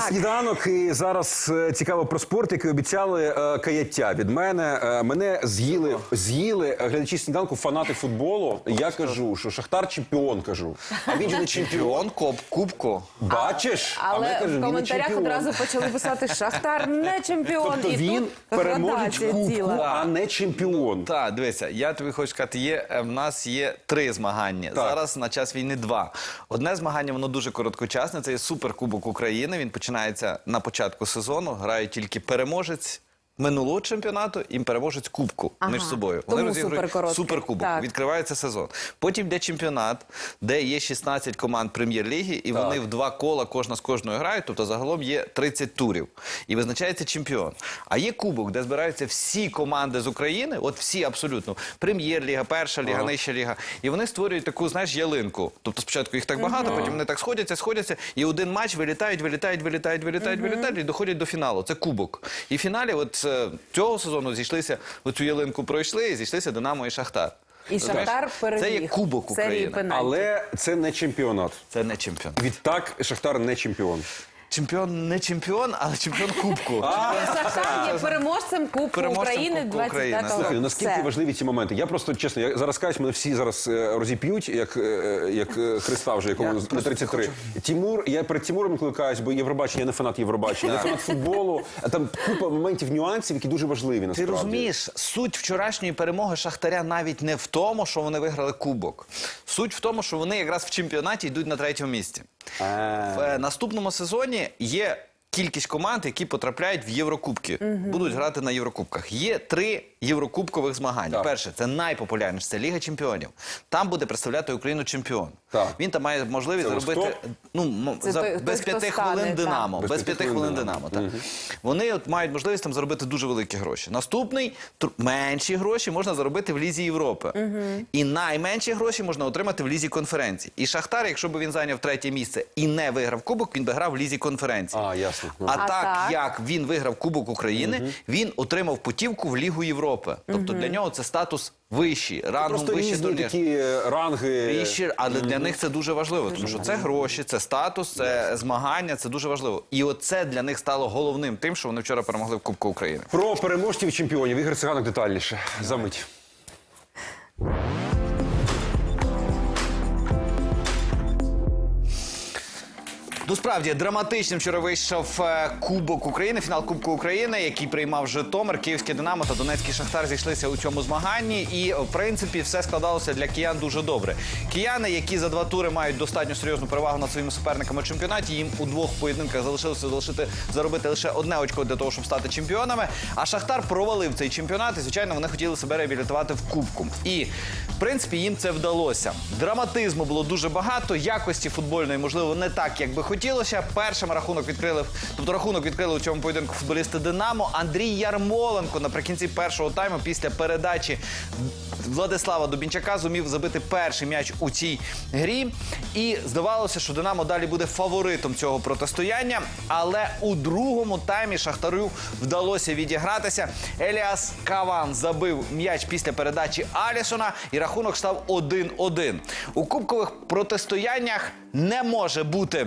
Це сніданок, і зараз е, цікаво про спорт, який обіцяли е, каяття від мене. Е, мене з'їли, з'їли глядачі сніданку, фанати футболу. Я кажу, що Шахтар чемпіон кажу. А він же не чемпіон. Кубку. Бачиш? а Але в коментарях одразу почали писати Шахтар не чемпіон. Тобто і він тут переможець кубку, а не чемпіон. Так, дивися, я тобі хочу сказати, є, в нас є три змагання. Зараз на час війни два. Одне змагання, воно дуже короткочасне, це є суперкубок України. Він починається на початку сезону, грає тільки переможець. Минулого чемпіонату і переможець кубку Ага, між собою. тому розігрують суперкубок. Так. Відкривається сезон. Потім йде чемпіонат, де є 16 команд прем'єр-ліги, і вони в два кола кожна з кожною грають. Тобто загалом є 30 турів. І визначається чемпіон. А є кубок, де збираються всі команди з України, от всі абсолютно. Прем'єр-ліга, перша ліга, нижча ліга. І вони створюють таку, знаєш, ялинку. Тобто спочатку їх так багато, потім вони так сходяться, сходяться, і один матч вилітають, вилітають, вилітають, вилітають, вилітають і доходять до фіналу. Це кубок. І в фіналі, от цього сезону зійшлися, оцю ялинку пройшли, і зійшлися Динамо і Шахтар. І Шахтар переміг. Це є кубок України. Але це не чемпіонат. Це не чемпіон. Відтак Шахтар не чемпіон. Чемпіон не чемпіон, але чемпіон кубку. Шахтар є переможцем Кубку Переможцем України Кубку України. 25-го Слухай, ну, наскільки важливі ці моменти? Я просто чесно, я зараз кажуть, мене всі зараз е, розіп'ють, як, е, як е, Христа вже, якому на 33. Тімур, я перед Тімуром кликаюсь, бо Євробачення, я не фанат Євробачення, я фанат футболу. А там купа моментів, нюансів, які дуже важливі Ти насправді. розумієш, суть вчорашньої перемоги Шахтаря навіть не в тому, що вони виграли кубок. Суть в тому, що вони якраз в чемпіонаті йдуть на третьому місці. А. В е, наступному сезоні є кількість команд, які потрапляють в Єврокубки, будуть грати на Єврокубках. Є три єврокубкових змагання. Так. Перше, це найпопулярніше, це Ліга Чемпіонів. Там буде представляти Україну чемпіон. Так. Він там має можливість Це заробити Ростов? ну, м- Це за, той- без той, хто п'яти стане, хвилин так. Динамо. Без Без, п'яти хвилин Динамо. Так. Вони от мають можливість там заробити дуже великі гроші. Наступний тр- менші гроші можна заробити в Лізі Європи. І найменші гроші можна отримати в Лізі конференцій. І Шахтар, якщо б він зайняв третє місце і не виграв кубок, він би грав в Лізі конференцій. А, ясно. А, А так, так? як він виграв Кубок України, він отримав путівку в Лігу Європи. Тобто для нього це статус вищий, рангом вищий різні турнір. такі ранги. Вищі, але для них це дуже важливо, тому що це гроші, це статус, це змагання, це дуже важливо. І оце для них стало головним тим, що вони вчора перемогли в Кубку України. Про переможців і чемпіонів. Ігор Циганок детальніше. Замить. Ну, справді драматичним вчора вийшов е, Кубок України, фінал Кубку України, який приймав Житомир, Київське Динамо та Донецький Шахтар зійшлися у цьому змаганні. І в принципі все складалося для киян дуже добре. Кияни, які за два тури мають достатньо серйозну перевагу над своїми суперниками в чемпіонаті, їм у двох поєдинках залишилося залишити заробити лише одне очко для того, щоб стати чемпіонами. А Шахтар провалив цей чемпіонат, і звичайно вони хотіли себе реабілітувати в Кубку. І в принципі їм це вдалося. Драматизму було дуже багато, якості футбольної, можливо, не так, як би хотілося. Першим рахунок відкрили, тобто рахунок відкрили у цьому поєдинку футболісти Динамо. Андрій Ярмоленко наприкінці першого тайму після передачі Владислава Дубінчака зумів забити перший м'яч у цій грі. І здавалося, що Динамо далі буде фаворитом цього протистояння. Але у другому таймі Шахтарю вдалося відігратися. Еліас Каван забив м'яч після передачі Алісона, і рахунок став 1-1. У кубкових протистояннях не може бути.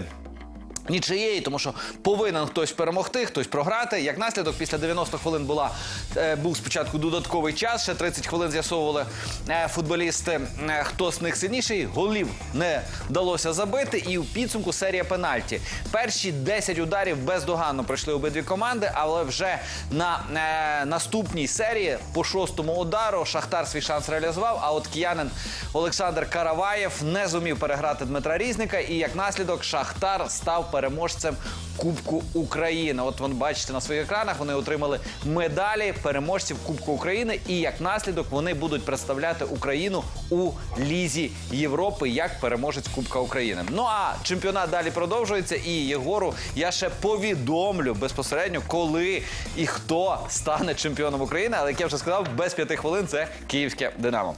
Нічиєї, тому що повинен хтось перемогти, хтось програти. Як наслідок, після 90 хвилин була е, був спочатку додатковий час. Ще 30 хвилин з'ясовували е, футболісти, е, хто з них сильніший. Голів не вдалося забити. І у підсумку серія пенальті. Перші 10 ударів бездоганно пройшли обидві команди, але вже на е, наступній серії по шостому удару Шахтар свій шанс реалізував. А от киянин Олександр Караваєв не зумів переграти Дмитра Різника. І як наслідок Шахтар став переможцем Кубку України. От ви бачите на своїх екранах. Вони отримали медалі переможців Кубку України. І як наслідок вони будуть представляти Україну у Лізі Європи як переможець Кубка України. Ну а чемпіонат далі продовжується. І Єгору я ще повідомлю безпосередньо, коли і хто стане чемпіоном України. Але як я вже сказав, без п'яти хвилин це київське Динамо.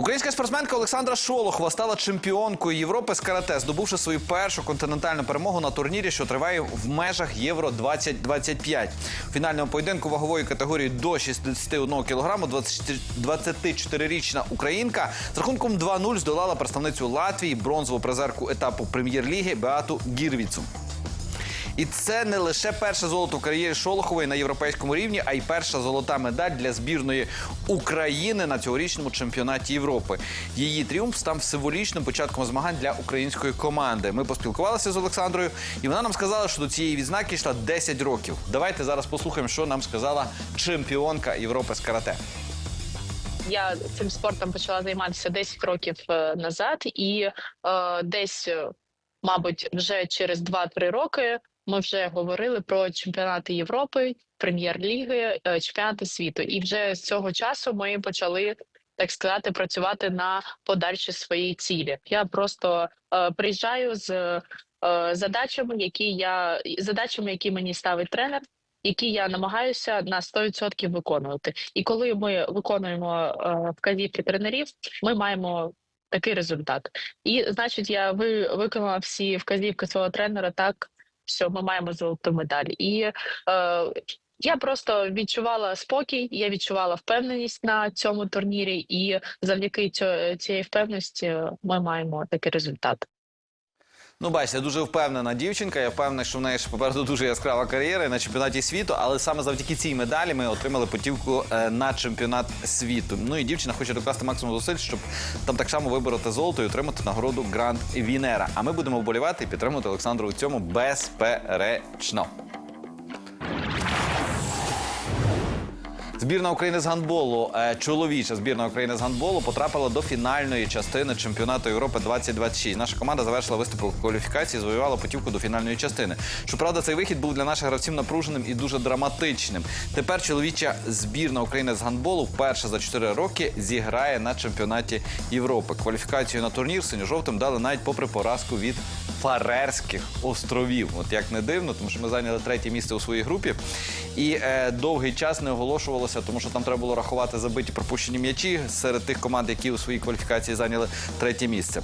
Українська спортсменка Олександра Шолохова стала чемпіонкою Європи з карате, здобувши свою першу континентальну перемогу на турнірі, що триває в межах Євро 2025. У фінальному поєдинку вагової категорії до 61 кг 24-річна українка з рахунком 2-0 здолала представницю Латвії бронзову призерку етапу прем'єр-ліги Беату Гірвіцу. І це не лише перше золото в кар'єрі Шолохової на європейському рівні, а й перша золота медаль для збірної України на цьогорічному чемпіонаті Європи. Її тріумф став символічним початком змагань для української команди. Ми поспілкувалися з Олександрою, і вона нам сказала, що до цієї відзнаки йшла 10 років. Давайте зараз послухаємо, що нам сказала чемпіонка Європи з карате. Я цим спортом почала займатися 10 років е, назад, і е, десь, е, мабуть, вже через 2-3 роки ми вже говорили про чемпіонати Європи, прем'єр-ліги, е, чемпіонати світу. І вже з цього часу ми почали. Так сказати, працювати на подальші свої цілі. Я просто е, приїжджаю з е, задачами, які я задачами, які мені ставить тренер, які я намагаюся на 100% виконувати. І коли ми виконуємо е, вказівки тренерів, ми маємо такий результат. І значить, я ви виконала всі вказівки свого тренера так, що ми маємо золоту медаль. І е, я просто відчувала спокій, я відчувала впевненість на цьому турнірі, і завдяки цьо- цієї впевненості ми маємо такий результат. Ну, бачите, дуже впевнена дівчинка. Я впевнений, що в неї ще попереду дуже яскрава кар'єра на чемпіонаті світу. Але саме завдяки цій медалі ми отримали путівку е, на чемпіонат світу. Ну і дівчина хоче докласти максимум зусиль, щоб там так само вибороти золото і отримати нагороду Гранд Вінера. А ми будемо вболівати і підтримувати Олександру у цьому безперечно. Збірна України з гандболу, е, чоловіча збірна України з гандболу потрапила до фінальної частини чемпіонату Європи 2026. Наша команда завершила виступи в кваліфікації, завоювала путівку до фінальної частини. Щоправда, цей вихід був для наших гравців напруженим і дуже драматичним. Тепер чоловіча збірна України з гандболу вперше за 4 роки зіграє на чемпіонаті Європи. Кваліфікацію на турнір синьо-жовтим дали навіть попри поразку від Фарерських островів. От як не дивно, тому що ми зайняли третє місце у своїй групі. І е, довгий час не оголошувалося, тому що там треба було рахувати забиті пропущені м'ячі серед тих команд, які у своїй кваліфікації зайняли третє місце.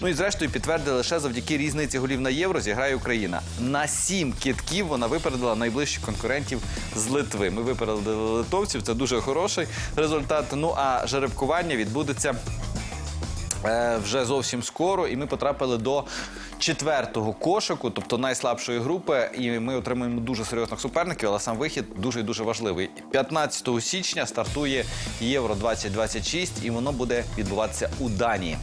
Ну і зрештою підтвердили лише завдяки різниці голів на євро зіграє Україна. На сім кітків вона випередила найближчих конкурентів з Литви. Ми випередили литовців. Це дуже хороший результат. Ну а жеребкування відбудеться е, вже зовсім скоро, і ми потрапили до четвертого кошику, тобто найслабшої групи, і ми отримуємо дуже серйозних суперників, але сам вихід дуже і дуже важливий. 15 січня стартує Євро 2026 і воно буде відбуватися у Данії.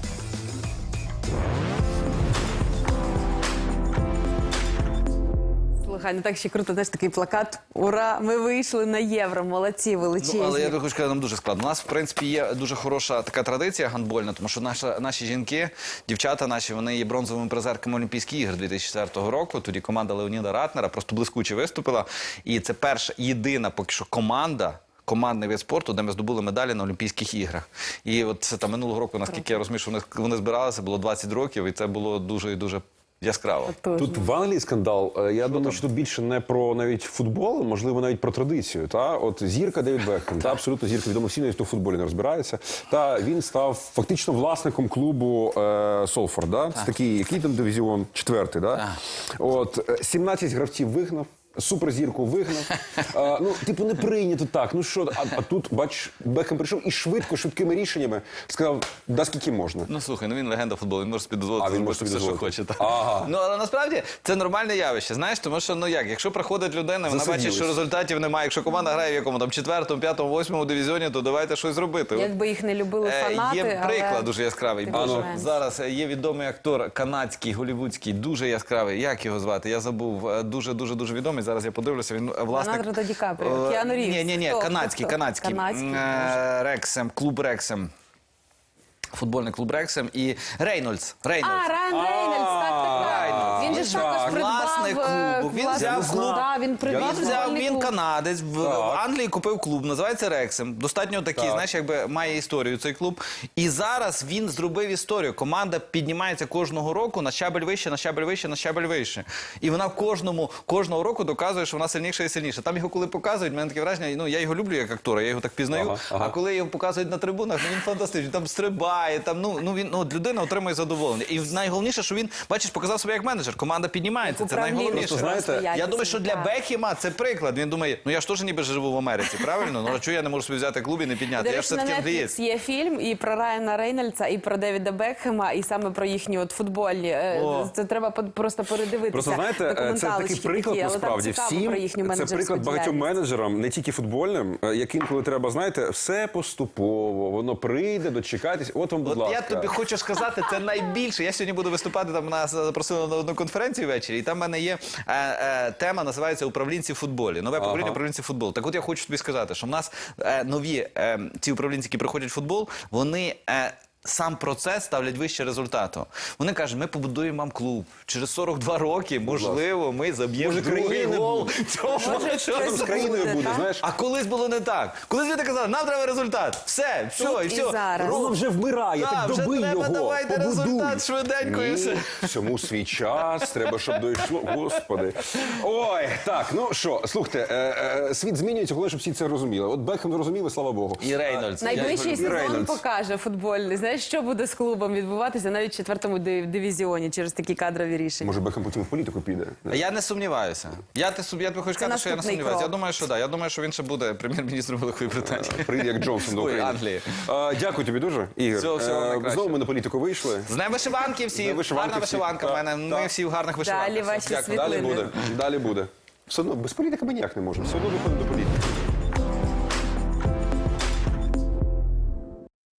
Слухай, ну так ще круто, знаєш, такий плакат. Ура! Ми вийшли на євро. Молодці, величезні. Ну, але я хочу сказати, нам дуже складно. У нас, в принципі, є дуже хороша така традиція гандбольна, тому що наша, наші жінки, дівчата наші, вони є бронзовими призерками Олімпійських ігор 2004 року. Тоді команда Леоніда Ратнера просто блискуче виступила. І це перша єдина поки що команда. Командний вид спорту, де ми здобули медалі на Олімпійських іграх. І от це там минулого року, наскільки я розумію, що вони, вони збиралися, було 20 років, і це було дуже і дуже яскраво. Тут в Англії скандал. Я Я думаю, що тут більше не про навіть футбол, можливо, навіть про традицію. Та от зірка Девід Бекхем, та абсолютно зірка відомо всі навіть хто в футболі не розбирається. Та він став фактично власником клубу е, Солфорд. Да? Це такий, який там дивізіон? Четвертий, да? От е, 17 гравців вигнав. Суперзірку вигнав. А, ну, типу, не прийнято так. Ну що, а, а тут, бач, Бекхем прийшов і швидко, швидкими рішеннями сказав, да скільки можна. Ну слухай, ну він легенда футболу, він може собі дозволити А, він зробити може собі все, що дозволити. хоче. так. Ага. Ну але насправді це нормальне явище. Знаєш, тому що ну як, якщо приходить людина, вона бачить, Засиділись. що результатів немає. Якщо команда грає в якому там четвертому, п'ятому, восьмому дивізіоні, то давайте щось зробити. От, Якби їх не любили е, фанати, Є приклад але... дуже яскравий. тим Боже, менш. зараз е, є відомий актор канадський, голівудський, дуже яскравий. Як його звати? Я забув. Е, Дуже дуже дуже відомий. Зараз я подивлюся. Він власник. Леонардо Ді Капріо, Е, Кіану Рівс. Ні, ні, ні, канадський, канадський. Канадський, е, Рексем, клуб Рексем. Футбольний клуб Рексем і Рейнольдс. Рейнольдс. А, Райан Рейнольдс, так, так, так. Він же ж також придбав Власник е, клубу. Він взяв клуб. Да, він взяв він клуб. канадець в, Англії купив клуб, називається Рексем. Достатньо такий, Так. знаєш, якби має історію цей клуб. І зараз він зробив історію. Команда піднімається кожного року на щабель вище, на щабель вище, на щабель вище. І вона кожному кожного року доказує, що вона сильніша і сильніша. Там його коли показують, в мене таке враження. Ну я його люблю як актора, я його так пізнаю. Ага, ага. А коли його показують на трибунах, ну він фантастичний. Там стрибає, там ну ну він ну людина отримує задоволення. І найголовніше, що він бачиш, показав себе як менеджер. Команда піднімається. Це найголовніше. Знаєте, Я думаю, що для. Бекхема це приклад. Він думає, ну я ж теж ніби живу в Америці, правильно? Ну а чого я не можу собі взяти клуб і не підняти? Я ж на все-таки Netflix англієць. є фільм і про Райана Рейнольдса, і про Девіда Бекхема, і саме про їхні от футбольні. Е, О. Це треба просто передивитися. Просто знаєте, е, це такий приклад такі, насправді всім. про їхню Це приклад багатьом менеджерам, не тільки футбольним, е, яким, коли треба, знаєте, все поступово, воно прийде, дочекайтесь. От вам, будь От ласка. я тобі хочу сказати, це найбільше. Я сьогодні буду виступати там. Нас запросили на одну конференцію ввечері, і там в мене є е, е, тема, називається управлінці в футболі. Нове покоління Ага. в футболу. Так от я хочу тобі сказати, що в нас е, нові е, ці управлінці, які приходять в футбол, вони. Е, Сам процес ставлять вище результату. Вони кажуть, ми побудуємо вам клуб. Через 42 роки, можливо, ми заб'ємо Може, другий гол цього Може, матчу. з країною буде, знаєш. А колись було не так. Колись люди казали, нам треба результат. Все, все, Тут і і все. зараз. Воно вже вмирає, Так, так вже добий треба його, давайте побудуй. результат швиденько і Ні, все. Всьому свій час, треба, щоб дійшло. Господи. Ой, так, ну що, слухайте, е, е, світ змінюється, головне, щоб всі це розуміли. От Бекхем зрозуміли, слава Богу. І Рейнольдс. Найближчий І сезон Рейнольдс. покаже футбольний. Знаєш, що буде з клубом відбуватися навіть в четвертому дивізіоні через такі кадрові рішення. Може, Бекхем потім в політику піде. Я не сумніваюся. Я, ти, я хочу сказати, що я не сумніваюся. Я думаю, що да. Я думаю, що він ще буде прем'єр-міністром Великої Британії. Прийде як Джонсон до України. Англії. Дякую тобі дуже, Ігор. Всього, всього Е. Знову ми на політику вийшли. З днем вишиванки всі. Гарна вишиванка в мене. Ми всі в гарних вишиванках. Далі ваші світлини. Далі буде. Далі буде. Все одно без політики ми ніяк не можемо. Все одно виходимо до політики.